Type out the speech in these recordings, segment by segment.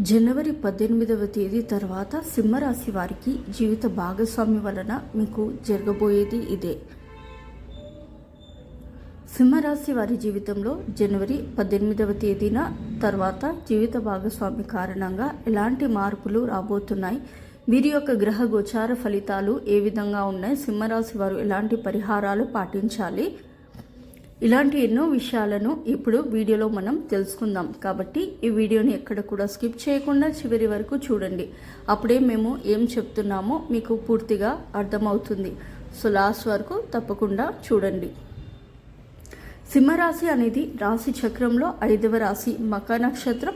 జనవరి పద్దెనిమిదవ తేదీ తర్వాత సింహరాశి వారికి జీవిత భాగస్వామి వలన మీకు జరగబోయేది ఇదే. సింహరాశి వారి జీవితంలో జనవరి పద్దెనిమిదవ తేదీన తర్వాత జీవిత భాగస్వామి కారణంగా ఎలాంటి మార్పులు రాబోతున్నాయి? వీరి యొక్క గ్రహ గోచార ఫలితాలు ఏ విధంగా ఉన్నాయి? సింహరాశి వారు ఎలాంటి పరిహారాలు పాటించాలి? ఇలాంటి ఎన్నో విషయాలను ఇప్పుడు వీడియోలో మనం తెలుసుకుందాం. కాబట్టి ఈ వీడియోని ఎక్కడ కూడా స్కిప్ చేయకుండా చివరి వరకు చూడండి. అప్పుడే మేము ఏం చెప్తున్నామో మీకు పూర్తిగా అర్థమవుతుంది. సో లాస్ట్ వరకు తప్పకుండా చూడండి. సింహరాశి అనేది రాశి చక్రంలో ఐదవ రాశి. మక నక్షత్రం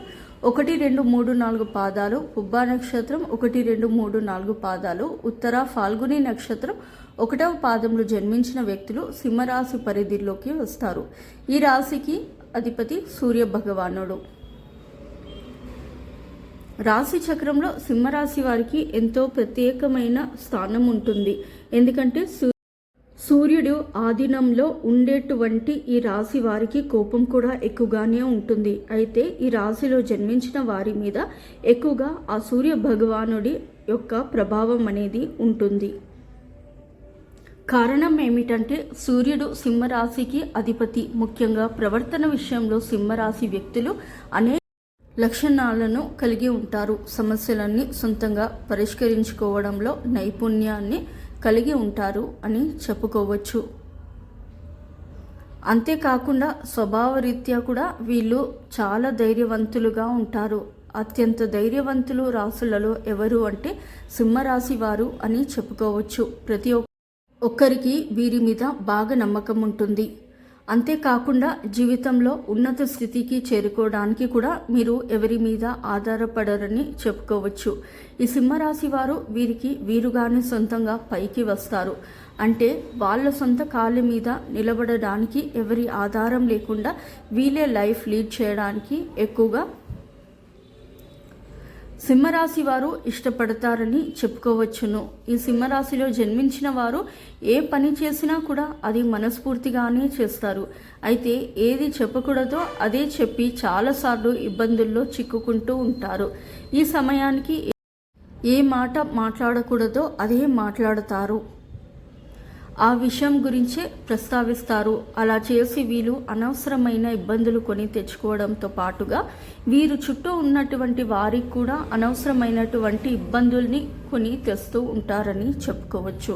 ఒకటి రెండు మూడు నాలుగు పాదాలు. పుబ్బా నక్షత్రం ఒకటి రెండు మూడు నాలుగు పాదాలు. ఉత్తర ఫాల్గుని నక్షత్రం ఒకటవ పాదంలో జన్మించిన వ్యక్తులు సింహరాశి పరిధిలోకి వస్తారు. ఈ రాశికి అధిపతి సూర్య భగవానుడు. రాశి చక్రంలో సింహరాశి వారికి ఎంతో ప్రత్యేకమైన స్థానం ఉంటుంది. ఎందుకంటే సూర్యుడు ఆధీనంలో ఉండేటువంటి ఈ రాశి వారికి కోపం కూడా ఎక్కువగానే ఉంటుంది. అయితే ఈ రాశిలో జన్మించిన వారి మీద ఎక్కువగా ఆ సూర్య భగవానుడి యొక్క ప్రభావం అనేది ఉంటుంది. కారణం ఏమిటంటే సూర్యుడు సింహరాశికి అధిపతి. ముఖ్యంగా ప్రవర్తన విషయంలో సింహరాశి వ్యక్తులు అనేక లక్షణాలను కలిగి ఉంటారు. సమస్యలన్నీ సొంతంగా పరిష్కరించుకోవడంలో నైపుణ్యాన్ని కలిగి ఉంటారు అని చెప్పుకోవచ్చు. అంతేకాకుండా స్వభావరీత్యా కూడా వీళ్ళు చాలా ధైర్యవంతులుగా ఉంటారు. అత్యంత ధైర్యవంతులు రాసులలో ఎవరు అంటే సింహరాశి వారు అని చెప్పుకోవచ్చు. ప్రతి ఒక్క ఒక్కరికి వీరి మీద బాగా నమ్మకం ఉంటుంది అంతేకాకుండా జీవితంలో ఉన్నత స్థితికి చేరుకోవడానికి కూడా మీరు ఎవరి మీద ఆధారపడరని చెప్పుకోవచ్చు. ఈ సింహరాశి వారు వీరికి వీరుగానే సొంతంగా పైకి వస్తారు. అంటే వాళ్ళ సొంత కాళ్ళ మీద నిలబడడానికి ఎవరి ఆధారం లేకుండా వీళ్ళే లైఫ్ లీడ్ చేయడానికి ఎక్కువగా సింహరాశి వారు ఇష్టపడతారని చెప్పుకోవచ్చును. ఈ సింహరాశిలో జన్మించిన వారు ఏ పని చేసినా కూడా అది మనస్ఫూర్తిగానే చేస్తారు. అయితే ఏది చెప్పకూడదో అదే చెప్పి చాలాసార్లు ఇబ్బందుల్లో చిక్కుకుంటూ ఉంటారు. ఈ సమయానికి ఏ మాట మాట్లాడకూడదో అదే మాట్లాడతారు. ఆ విషయం గురించే ప్రస్తావిస్తారు. అలా చేసి వీళ్ళు అనవసరమైన ఇబ్బందులు కొని తెచ్చుకోవడంతో పాటుగా వీరు చుట్టూ ఉన్నటువంటి వారికి కూడా అనవసరమైనటువంటి ఇబ్బందుల్ని కొని తెస్తూ ఉంటారని చెప్పుకోవచ్చు.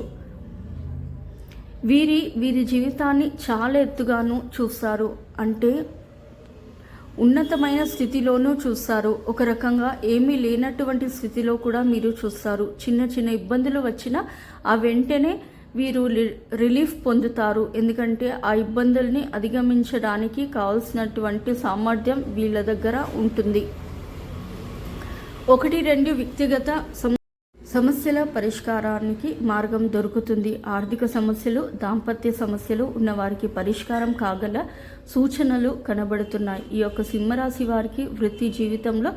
వీరి వీరి జీవితాన్ని చాలా ఎత్తుగాను చూస్తారు. అంటే ఉన్నతమైన స్థితిలోనూ చూస్తారు. ఒక రకంగా ఏమీ లేనటువంటి స్థితిలో కూడా మీరు చూస్తారు. చిన్న చిన్న ఇబ్బందులు వచ్చినా ఆ వెంటనే వీరు రిలీఫ్ పొందుతారు. ఎందుకంటే ఆ ఇబ్బందుల్ని అధిగమించడానికి కావాల్సినటువంటి సామర్థ్యం వీళ్ళ దగ్గర ఉంటుంది. ఒకటి రెండు వ్యక్తిగత సమస్యల పరిష్కారానికి మార్గం దొరుకుతుంది. ఆర్థిక సమస్యలు దాంపత్య సమస్యలు ఉన్నవారికి పరిష్కారం కాగల సూచనలు కనబడుతున్నాయి. ఈ యొక్క సింహరాశి వారికి వృత్తి జీవితంలో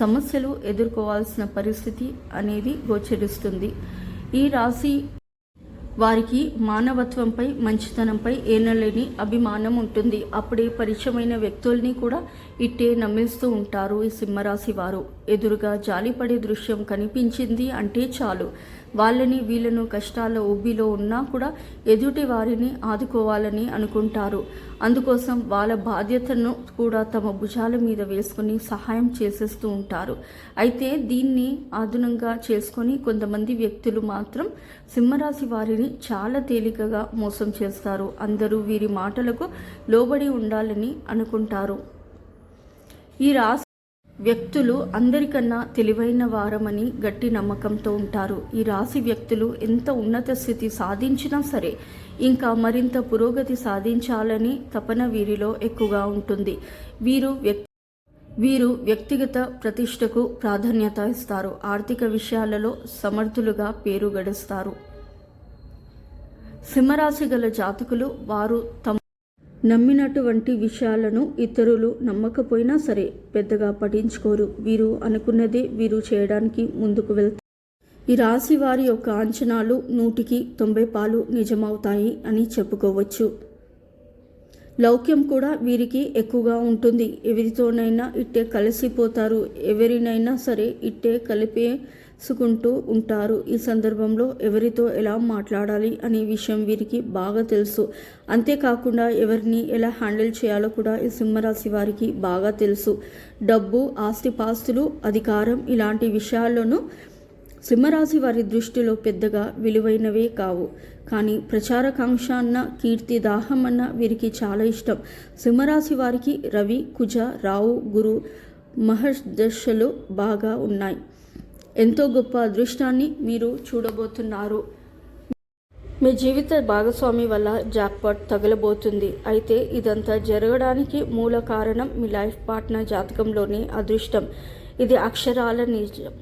సమస్యలు ఎదుర్కోవాల్సిన పరిస్థితి అనేది గోచరిస్తుంది. ఈ రాశి వారికి మానవత్వంపై మంచితనంపై ఏనలేని అభిమానం ఉంటుంది. అప్పుడే పరిచయమైన వ్యక్తుల్ని కూడా ఇట్టే నమ్మిస్తూ ఉంటారు ఈ సింహరాశి వారు. ఎదురుగా జాలిపడే దృశ్యం కనిపించింది అంటే చాలు. వాళ్ళని వీళ్ళను కష్టాల ఉబ్బిలో ఉన్నా కూడా ఎదుటి వారిని ఆదుకోవాలని అనుకుంటారు. అందుకోసం వాళ్ళ బాధ్యతను కూడా తమ భుజాల మీద వేసుకుని సహాయం చేసేస్తూ ఉంటారు. అయితే దీన్ని ఆధునంగా చేసుకొని కొంతమంది వ్యక్తులు మాత్రం సింహరాశి వారిని చాలా తేలికగా మోసం చేస్తారు. అందరూ వీరి మాటలకు లోబడి ఉండాలని అనుకుంటారు. ఈ రాశి వ్యక్తులు అందరికన్నా తెలివైన వారమని గట్టి నమ్మకంతో ఉంటారు. ఈ రాశి వ్యక్తులు ఎంత ఉన్నత స్థితి సాధించినా సరే ఇంకా మరింత పురోగతి సాధించాలని తపన వీరిలో ఎక్కువగా ఉంటుంది. వీరు వ్యక్తి వీరు వ్యక్తిగత ప్రతిష్టకు ప్రాధాన్యత ఇస్తారు. ఆర్థిక విషయాలలో సమర్థులుగా పేరు గడుస్తారు. సింహరాశి గల జాతకులు వారు తమ నమ్మినటువంటి విషయాలను ఇతరులు నమ్మకపోయినా సరే పెద్దగా పఠించుకోరు వీరు అనుకున్నదే వీరు చేయడానికి ముందుకు వెళ్తారు. ఈ రాశి వారి యొక్క అంచనాలు నూటికి తొంభై పాలు నిజమవుతాయి అని చెప్పుకోవచ్చు. లౌక్యం కూడా వీరికి ఎక్కువగా ఉంటుంది. ఎవరితోనైనా ఇట్టే కలిసిపోతారు. ఎవరినైనా సరే ఇట్టే కలిపే కలిపేసుకుంటూ ఉంటారు. ఈ సందర్భంలో ఎవరితో ఎలా మాట్లాడాలి అనే విషయం వీరికి బాగా తెలుసు. అంతేకాకుండా ఎవరిని ఎలా హ్యాండిల్ చేయాలో కూడా ఈ సింహరాశి వారికి బాగా తెలుసు. డబ్బు ఆస్తిపాస్తులు అధికారం ఇలాంటి విషయాల్లోనూ సింహరాశి వారి దృష్టిలో పెద్దగా విలువైనవే కావు. కానీ ప్రచారకాంక్ష అన్న కీర్తి దాహం అన్న వీరికి చాలా ఇష్టం. సింహరాశి వారికి రవి కుజ రావు గురు మహర్దశలు బాగా ఉన్నాయి. ఎంతో గొప్ప అదృష్టాన్ని మీరు చూడబోతున్నారు. మీ జీవిత భాగస్వామి వల్ల జాక్పాట్ తగలబోతుంది. అయితే ఇదంతా జరగడానికి మూల కారణం మీ లైఫ్ పార్ట్నర్ జాతకంలోని అదృష్టం. ఇది అక్షరాల నిజం.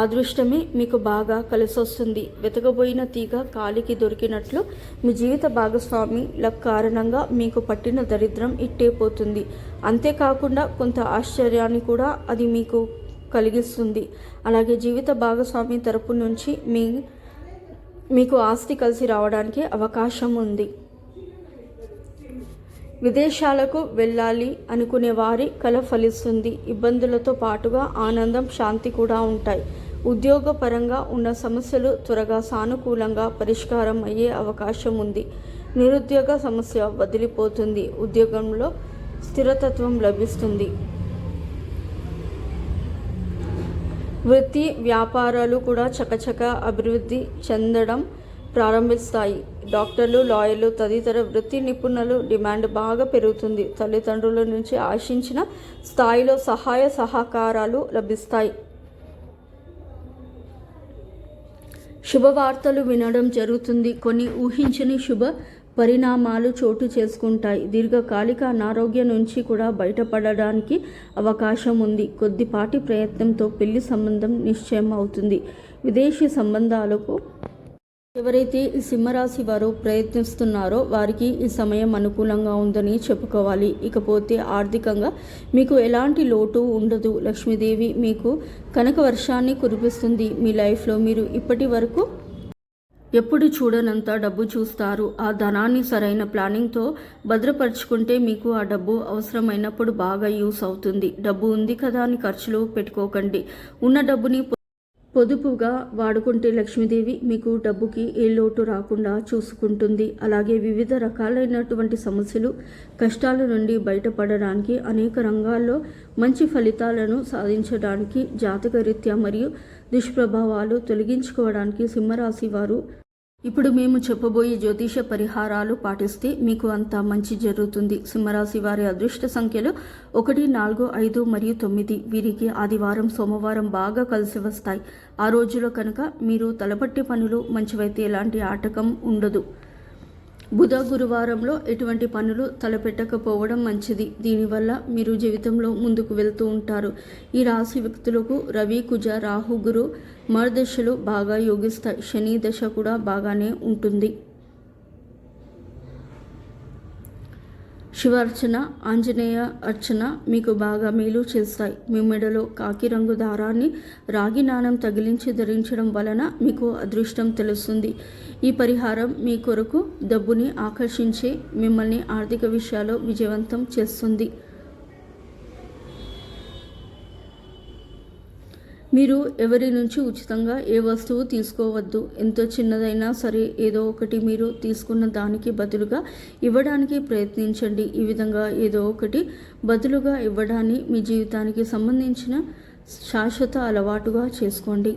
అదృష్టమే మీకు బాగా కలిసొస్తుంది. వెతకబోయిన తీగ కాలికి దొరికినట్లు మీ జీవిత భాగస్వామి లక్ కారణంగా మీకు పట్టిన దరిద్రం ఇట్టే పోతుంది. అంతేకాకుండా కొంత ఆశ్చర్యాన్ని కూడా అది మీకు కలిగిస్తుంది. అలాగే జీవిత భాగస్వామి తరపు నుంచి మీ మీకు ఆస్తి కలిసి రావడానికి అవకాశం ఉంది. విదేశాలకు వెళ్ళాలి అనుకునే వారి కల ఫలిస్తుంది. ఇబ్బందులతో పాటుగా ఆనందం శాంతి కూడా ఉంటాయి. ఉద్యోగపరంగా ఉన్న సమస్యలు త్వరగా సానుకూలంగా పరిష్కారం అయ్యే అవకాశం ఉంది. నిరుద్యోగ సమస్య వదిలిపోతుంది. ఉద్యోగంలో స్థిరతత్వం లభిస్తుంది. వృత్తి వ్యాపారాలు కూడా చకచక అభివృద్ధి చెందడం ప్రారంభిస్తాయి. డాక్టర్లు లాయర్లు తదితర వృత్తి నిపుణులు డిమాండ్ బాగా పెరుగుతుంది. తల్లిదండ్రుల నుంచి ఆశించిన స్థాయిలో సహాయ సహకారాలు లభిస్తాయి. శుభవార్తలు వినడం జరుగుతుంది. కొన్ని ఊహించని శుభ పరిణామాలు చోటు చేసుకుంటాయి. దీర్ఘకాలిక అనారోగ్యం నుంచి కూడా బయటపడడానికి అవకాశం ఉంది. కొద్దిపాటి ప్రయత్నంతో పెళ్ళి సంబంధం నిశ్చయం అవుతుంది. విదేశీ సంబంధాలకు ఎవరైతే ఈ సింహరాశి వారు ప్రయత్నిస్తున్నారో వారికి ఈ సమయం అనుకూలంగా ఉందని చెప్పుకోవాలి. ఇకపోతే ఆర్థికంగా మీకు ఎలాంటి లోటు ఉండదు. లక్ష్మీదేవి మీకు కనక వర్షాన్ని కురిపిస్తుంది. మీ లైఫ్లో మీరు ఇప్పటి వరకు ఎప్పుడు చూడనంత డబ్బు చూస్తారు. ఆ ధనాన్ని సరైన ప్లానింగ్తో భద్రపరుచుకుంటే మీకు ఆ డబ్బు అవసరమైనప్పుడు బాగా యూస్ అవుతుంది. డబ్బు ఉంది కదా అని ఖర్చులు పెట్టుకోకండి. ఉన్న డబ్బుని పొదుపుగా వాడుకుంటే లక్ష్మీదేవి మీకు డబ్బుకి ఏ లోటు రాకుండా చూసుకుంటుంది. అలాగే వివిధ రకాలైనటువంటి సమస్యలు కష్టాల నుండి బయటపడడానికి అనేక రంగాల్లో మంచి ఫలితాలను సాధించడానికి జాతకరీత్యా మరియు దుష్ప్రభావాలు తొలగించుకోవడానికి సింహరాశి వారు ఇప్పుడు మేము చెప్పబోయే జ్యోతిష పరిహారాలు పాటిస్తే మీకు అంత మంచి జరుగుతుంది. సింహరాశి వారి అదృష్ట సంఖ్యలు ఒకటి నాలుగు ఐదు మరియు తొమ్మిది. వీరికి ఆదివారం సోమవారం బాగా కలిసి వస్తాయి. ఆ రోజులో కనుక మీరు తలపట్టే పనులు మంచివైతే ఎలాంటి ఆటకం ఉండదు. బుధ గురువారంలో ఎటువంటి పనులు తలపెట్టకపోవడం మంచిది. దీనివల్ల మీరు జీవితంలో ముందుకు వెళ్తూ ఉంటారు. ఈ రాశి వ్యక్తులకు రవి కుజ రాహు గురు మరదశలు బాగా యోగిస్తాయి. శని దశ కూడా బాగానే ఉంటుంది. శివ అర్చన ఆంజనేయ అర్చన మీకు బాగా మేలు చేస్తాయి. మీ మెడలో కాకి రంగు దారాన్ని రాగి నాణం తగిలించి ధరించడం వలన మీకు అదృష్టం తెలుస్తుంది. ఈ పరిహారం మీ కొరకు డబ్బుని ఆకర్షించి మిమ్మల్ని ఆర్థిక విషయాల్లో విజయవంతం చేస్తుంది. మీరు ఎవరి నుంచి ఉచితంగా ఏ వస్తువు తీసుకోవద్దు ఎంతో చిన్నదైనా సరే ఏదో ఒకటి మీరు తీసుకున్న దానికి బదులుగా ఇవ్వడానికి ప్రయత్నించండి. ఈ విధంగా ఏదో ఒకటి బదులుగా ఇవ్వడాన్ని మీ జీవితానికి సంబంధించిన శాశ్వత అలవాటుగా చేసుకోండి.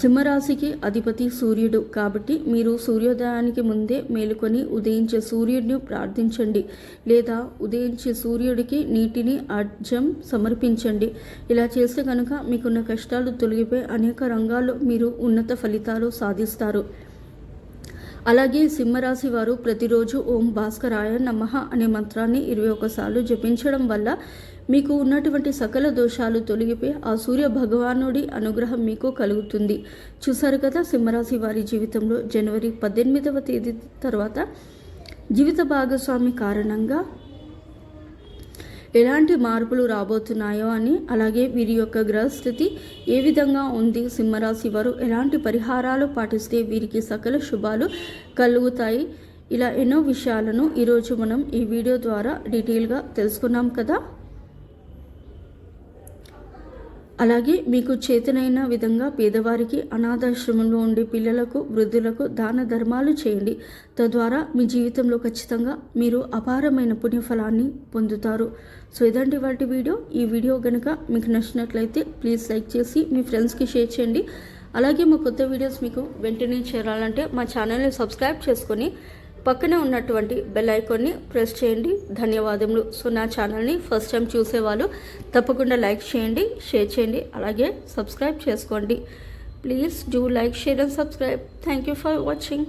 సింహరాశికి అధిపతి సూర్యుడు కాబట్టి మీరు సూర్యోదయానికి ముందే మేలుకొని ఉదయించే సూర్యుడిని ప్రార్థించండి లేదా ఉదయించే సూర్యుడికి నీటిని అర్జం సమర్పించండి. ఇలా చేస్తే కనుక మీకున్న కష్టాలు తొలగిపోయి అనేక రంగాల్లో మీరు ఉన్నత ఫలితాలు సాధిస్తారు. అలాగే సింహరాశి వారు ప్రతిరోజు ఓం భాస్కరాయ నమః అనే మంత్రాన్ని ఇరవై ఒకసార్లు జపించడం వల్ల మీకు ఉన్నటువంటి సకల దోషాలు తొలగిపోయి ఆ సూర్య భగవానుడి అనుగ్రహం మీకు కలుగుతుంది. చూసారు కదా సింహరాశి వారి జీవితంలో జనవరి పద్దెనిమిదవ తేదీ తర్వాత జీవిత భాగస్వామి కారణంగా ఎలాంటి మార్పులు రాబోతున్నాయో అని అలాగే వీరి యొక్క గ్రహస్థితి ఏ విధంగా ఉంది సింహరాశి వారు ఎలాంటి పరిహారాలు పాటిస్తే వీరికి సకల శుభాలు కలుగుతాయి ఇలా ఎన్నో విషయాలను ఈరోజు మనం ఈ వీడియో ద్వారా డీటెయిల్గా తెలుసుకున్నాం కదా. అలాగే మీకు చేతనైన విధంగా పేదవారికి అనాథాశ్రమంలో ఉండే పిల్లలకు వృద్ధులకు దాన ధర్మాలు చేయండి. తద్వారా మీ జీవితంలో ఖచ్చితంగా మీరు అపారమైన పుణ్యఫలాన్ని పొందుతారు. సో ఇదండి వాటి వీడియో. ఈ వీడియో కనుక మీకు నచ్చినట్లయితే ప్లీజ్ లైక్ చేసి మీ ఫ్రెండ్స్కి షేర్ చేయండి. అలాగే మా కొత్త వీడియోస్ మీకు వెంటనే చేరాలంటే మా ఛానల్ని సబ్స్క్రైబ్ చేసుకొని పక్కనే ఉన్నటువంటి బెల్ ఐకాన్ని ప్రెస్ చేయండి. ధన్యవాదములు. సో నా ఛానల్ని ఫస్ట్ టైం చూసేవాళ్ళు తప్పకుండా లైక్ చేయండి షేర్ చేయండి అలాగే సబ్స్క్రైబ్ చేసుకోండి. Please do like share and subscribe thank you for watching